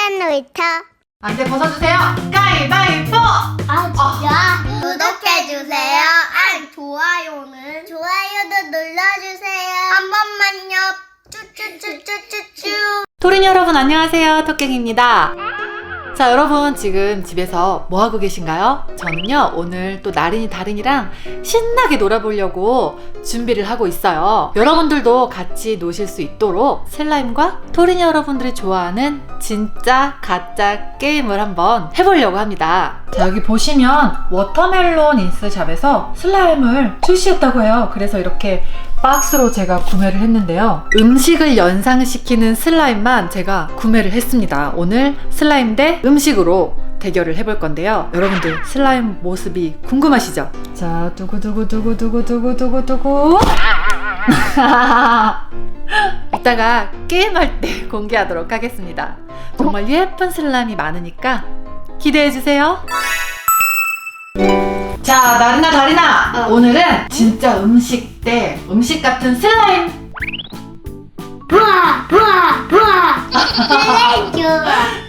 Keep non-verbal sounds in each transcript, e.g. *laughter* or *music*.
딴딴 놀이터. 안돼 벗어주세요. 가위바위보. 아 진짜? 구독해주세요. 아 좋아요는 좋아요도 눌러주세요. 한 번만요. 쭈쭈쭈쭈쭈쭈. 토린 여러분 안녕하세요. 토깽입니다. 자 여러분 지금 집에서 뭐 하고 계신가요? 저는요 오늘 또 나린이 다린이랑 신나게 놀아보려고 준비를 하고 있어요. 여러분들도 같이 노실 수 있도록 슬라임과 토린 여러분들이 좋아하는 진짜 가짜 게임을 한번 해보려고 합니다. 자 여기 보시면 워터멜론 인스샵에서 슬라임을 출시했다고 해요. 그래서 이렇게 박스로 제가 구매를 했는데요. 음식을 연상시키는 슬라임만 제가 구매를 했습니다. 오늘 슬라임 대 음식으로 대결을 해볼 건데요. 여러분들 슬라임 모습이 궁금하시죠? 자, 두구두구두구두구두구두구두구. *laughs* 이따가 게임할 때 *laughs* 공개하도록 하겠습니다. 정말 예쁜 슬라임이 많으니까 기대해주세요. 자, 나리나 다리나. 오늘은 진짜 음식 대 음식 같은 슬라임 부아 부아 부아. 슬레이즈.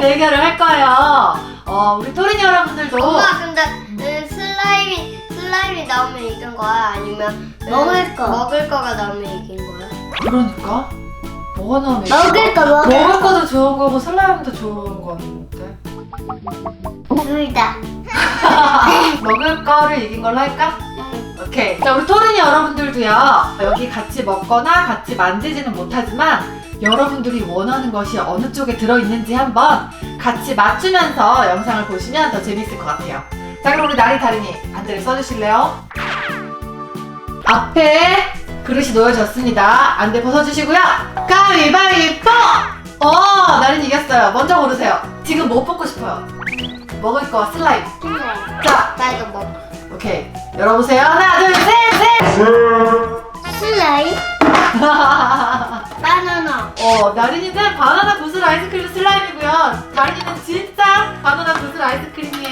대결을 할 거예요. 어, 우리 토린 여러분들도 엄마 근데 음, 슬라임이 슬라임이 나오면 이긴 거야? 아니면 음, 먹을 거. 먹을 거가 나오면 이긴 거야? 그러니까 뭐가 나오면 먹을 거 먹을 먹을 거도 좋은 거고 슬라임도 좋은 건데 둘 다. *laughs* 먹을 거를 이긴 걸로 할까? 오케이. 자, 우리 토린이 여러분들도요. 여기 같이 먹거나 같이 만지지는 못하지만 여러분들이 원하는 것이 어느 쪽에 들어있는지 한번 같이 맞추면서 영상을 보시면 더 재밌을 것 같아요. 자, 그럼 우리 나리 다리니 안대를 써주실래요? 앞에 그릇이 놓여졌습니다. 안대 벗어주시고요. 가위바위보! 어, 나린 이겼어요. 먼저 고르세요. 지금 뭐 뽑고 싶어요? 먹을 거 슬라임. 자, 나 이거 먹. 오케이. 열어보세요. 하나, 둘, 셋, 셋! 슬라임. *laughs* 바나나. 어, 나린이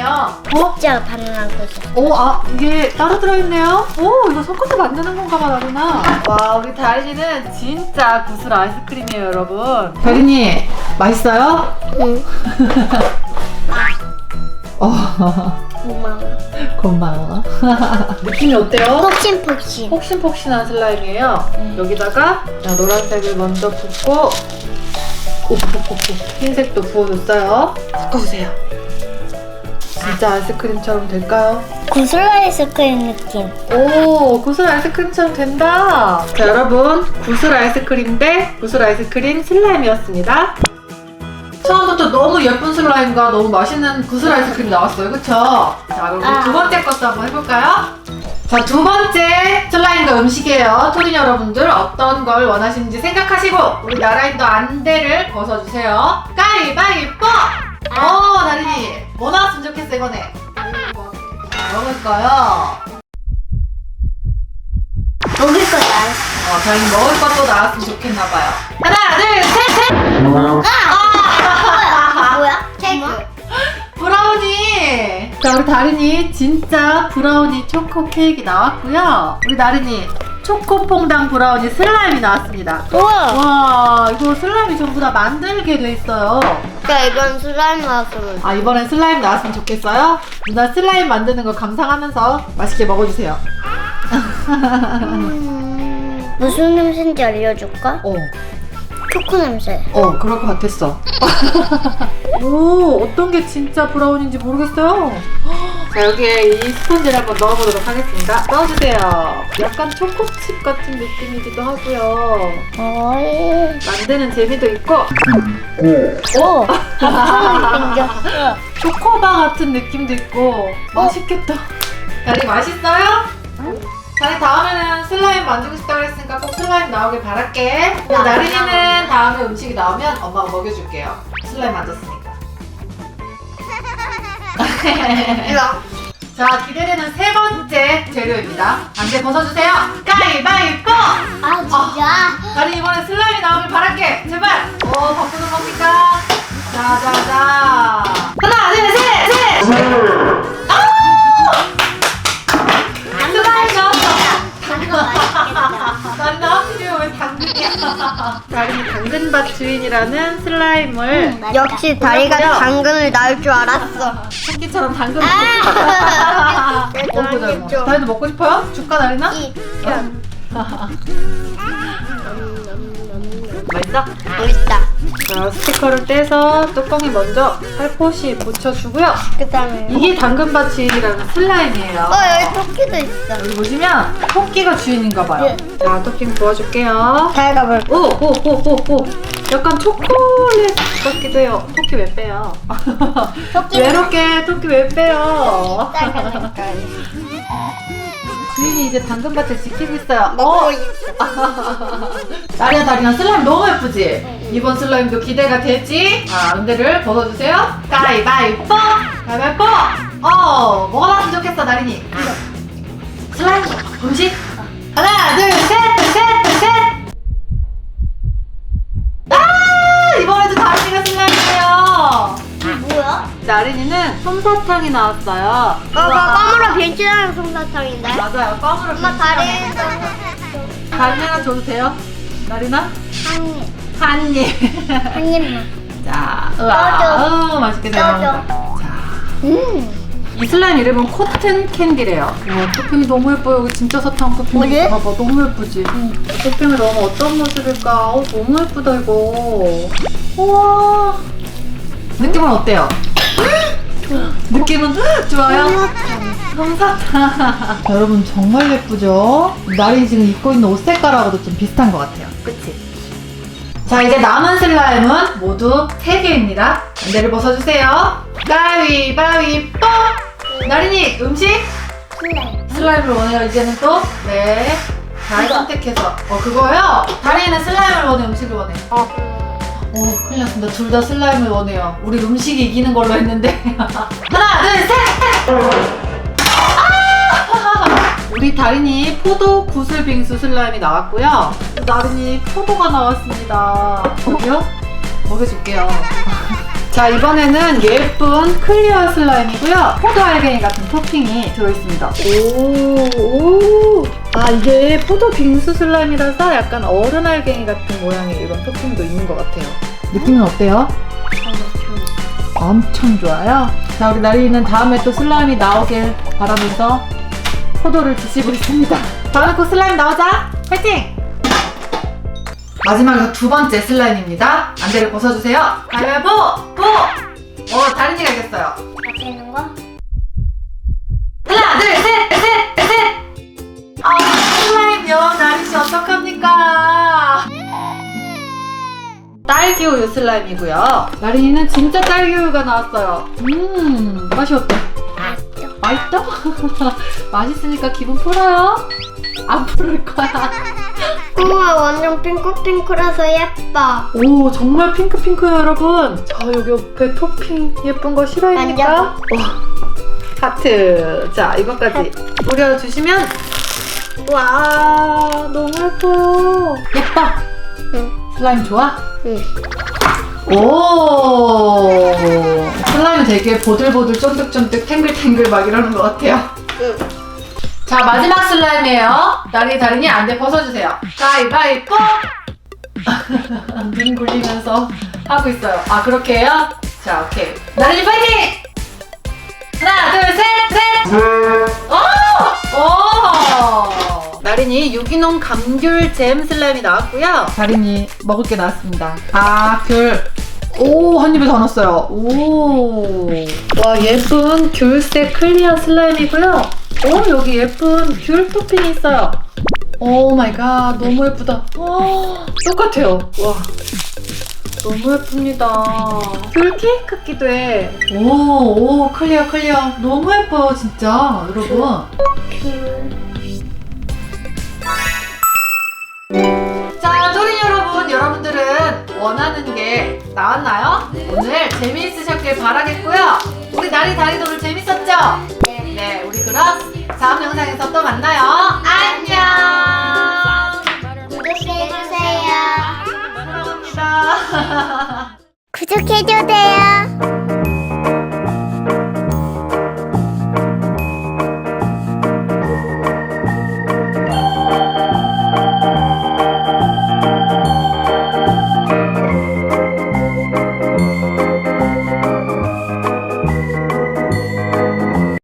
아이스크림이에요. 어? 진짜 바나나 구슬. 오, 아, 이게 따로 들어있네요? 오, 이거 섞어서 만드는 건가 봐, 나린아. 와, 우리 다린이는 진짜 구슬 아이스크림이에요, 여러분. 다린이, 맛있어요? 응. *laughs* 어, 고마워. 고마워. *laughs* 느낌이 어때요? 폭신폭신. 폭신폭신한 슬라임이에요. 여기다가 그냥 노란색을 먼저 붓고 오프오프 흰색도 부어줬어요. 섞어주세요. 진짜 아이스크림처럼 될까요? 구슬 아이스크림 느낌. 오, 구슬 아이스크림처럼 된다. 자, 여러분, 구슬 아이스크림 대 구슬 아이스크림 슬라임이었습니다. 처음부터 너무 예쁜 슬라임과 너무 맛있는 구슬 아이스크림 나왔어요. 그쵸? 자, 그럼 아. 두 번째 것도 한번 해볼까요? 자, 두 번째 슬라임과 음식이에요. 토린 여러분들 어떤 걸 원하시는지 생각하시고 우리 나라인도 안대를 벗어주세요. 가위바위보! 어, 나린이. 뭐 나왔으면 좋겠어, 이번에? 먹을 거요. 먹을 거야. 어, 저희 먹을 것도 나왔으면 좋겠나봐요. 하나, 둘, 셋, 셋! 아, 뭐야? *laughs* 케이크. 브라우니! 자, 우리 다린이 진짜 브라우니 초코 케이크 나왔고요. 우리 나린이 초코퐁당 브라우니 슬라임이 나왔습니다. 우와. 와, 이거 슬라임이 전부 다 만들게 돼 있어요. 그러니까 이건 슬라임 나왔으면. 아, 이번엔 슬라임 나왔으면 좋겠어요? 누나 슬라임 만드는 거 감상하면서 맛있게 먹어주세요. 음, 무슨 냄새인지 알려줄까? 어, 초코 냄새. 어, 그럴 것 같았어. *laughs* 오, 어떤 게 진짜 브라운인지 모르겠어요. 자, 여기에 이 스펀지를 한번 넣어보도록 하겠습니다. 넣어주세요. 약간 초코칩 같은 느낌이기도 하고요. 어이. 만드는 재미도 있고, 오. 생겼어. 초코바 같은 느낌도 있고, 맛있겠다. 다리 맛있어요? 다리 다음에는 슬라임 만들고 싶다고 했으니까 꼭 슬라임 나오길 바랄게. 나린이는 다음에 음식이 나오면 엄마가 먹여줄게요. 슬라임 만졌으니까. *laughs* *laughs* 이거. 자, 기대되는 세 번째 재료입니다. 안대 벗어주세요. 가위바위보! 아 진짜? 나린 이번에 슬라임이 나오길 바랄게. 제발. 어, 바꾸는 겁니까? 자, 자, 자. 나린이 당근밭 주인이라는 슬라임을 역시 다리가 당근을 낳을 줄 알았어. 토끼처럼 당근 아! 먹고 싶어. *laughs* 다리도 먹고 싶어요? 줄까 나린아? 이 *laughs* 맛있어? 맛있다. 자, 스티커를 떼서 뚜껑에 먼저 살포시 붙여주고요. 그 다음에 이게 당근밭 주인이라는 슬라임이에요. 어 여기 토끼도 있어. 여기 보시면 토끼가 주인인가 봐요. 자, 토핑 부어줄게요. 잘 가볼. 오, 오, 오, 오, 오. 약간 초콜릿 같기도 해요. 토끼 왜 빼요? 토끼는- *laughs* 외롭게 토끼 왜 빼요? 주인이 이제 당근밭을 지키고 있어요. 먹고 어, 있어. 나리야 *laughs* 다리야 슬라임 너무 예쁘지? 이번 슬라임도 기대가 되지? 자, 은대를 벗어주세요. 가위바위보! 가위바위보! 어, 뭐가 나왔으면 좋겠어, 나린이? 슬라임, 음식? 하나, 둘, 셋, 셋, 나린이는 솜사탕이 나왔어요. 어, 그 껌으로 변신하는 솜사탕인데. 맞아요, 껌으로 엄마 다리에서 다린이가 줘도 돼요? 나린아? 한입 한 입. 한 입만 *laughs* 자, 우와. 어, 맛있게 잘 떠줘. 먹는다. 자, 음 이 슬라임 이름은 코튼 캔디래요. 와, 토핑이 너무 예뻐요. 여기 진짜 사탕 토핑. 뭐지? 봐봐, 너무 예쁘지? 토핑을 넣으면 어떤 모습일까? 어, 너무 예쁘다, 이거. 우와. 느낌은 어때요? 느낌은 좋아요? 솜사탕. *laughs* 여러분, 정말 예쁘죠? 나린이 지금 입고 있는 옷 색깔하고도 좀 비슷한 것 같아요. 그치? 자 이제 남은 슬라임은 모두 3개입니다 안대를 벗어주세요 가위바위보 나린이 음식 슬라임 슬라임을 원해요 이제는 또 네잘 이거. 선택해서 어 그거요? 다리는 슬라임을 원해 음식을 원해 어 오 큰일 났습니다 둘 다 슬라임을 원해요 우리 음식이 이기는 걸로 했는데 *laughs* 하나 둘셋 우리 다린이 포도 구슬 빙수 슬라임이 나왔고요. 나린이 포도가 나왔습니다. 여기요? 먹여줄게요. 자, 이번에는 예쁜 클리어 슬라임이고요. 포도 알갱이 같은 토핑이 들어있습니다. 오, 오. 아, 이게 포도 빙수 슬라임이라서 약간 얼음 알갱이 같은 모양의 이런 토핑도 있는 것 같아요. 느낌은 어때요? 엄청 좋아요. 자, 우리 나린이는 다음에 또 슬라임이 나오길 바라면서 포도를 드시겠습니다. *laughs* 다음에 꼭 슬라임 나오자. 화이팅! 마지막으로 두 번째 슬라임입니다. 안대를 벗어주세요. 가위바위보! 보! 어, 다린이가 이겼어요. 앞에 있는 거 하나, 둘, 셋, 셋, 셋! 딸기 우유 슬라임이고요. 나린이는 진짜 딸기 우유가 나왔어요. 음, 맛이 어때? 맛있죠 맛있어? *laughs* 맛있으니까 기분 풀어요? 안 풀을 거야. *laughs* 우와 완전 핑크핑크라서 예뻐. 오 정말 핑크핑크요 여러분. 자 여기 옆에 토핑 예쁜 거? 만져봐. 와 하트. 자 이거까지 뿌려주시면 와 너무 예뻐요. 예뻐. 응. 슬라임 좋아? 응. 오 슬라임이 되게 보들보들 쫀득쫀득 탱글탱글 막 이러는 것 같아요. 응. 자 마지막 슬라임이에요. 다리 다리니 안대 벗어주세요. 가위바위보. *laughs* 눈 굴리면서 하고 있어요. 아 그렇게 해요? 자 오케이. 나린이 파이팅! 하나 오! 나린이 유기농 감귤 잼 슬라임이 나왔고요. 다린이 먹을 게 나왔습니다. 아 귤. 오, 한 입에 다 넣었어요. 오. 와, 예쁜 귤색 클리어 슬라임이고요. 오, 여기 예쁜 귤 토핑이 있어요. 오 마이 갓, 너무 예쁘다. 와, 똑같아요. 와. 너무 예쁩니다. 귤 케이크 같기도 해. 오, 오, 클리어, 클리어. 너무 예뻐요, 진짜, 여러분. 자, 토린 여러분, 여러분들은 원하는 게 나왔나요? 오늘 재미있으셨길 바라겠고요. 우리 나리 다리도 오늘 재밌었죠? 네, 우리 그럼 다음 영상에서 또 만나요. 안녕! 구독해주세요 사랑합니다. *laughs* 구독해주세요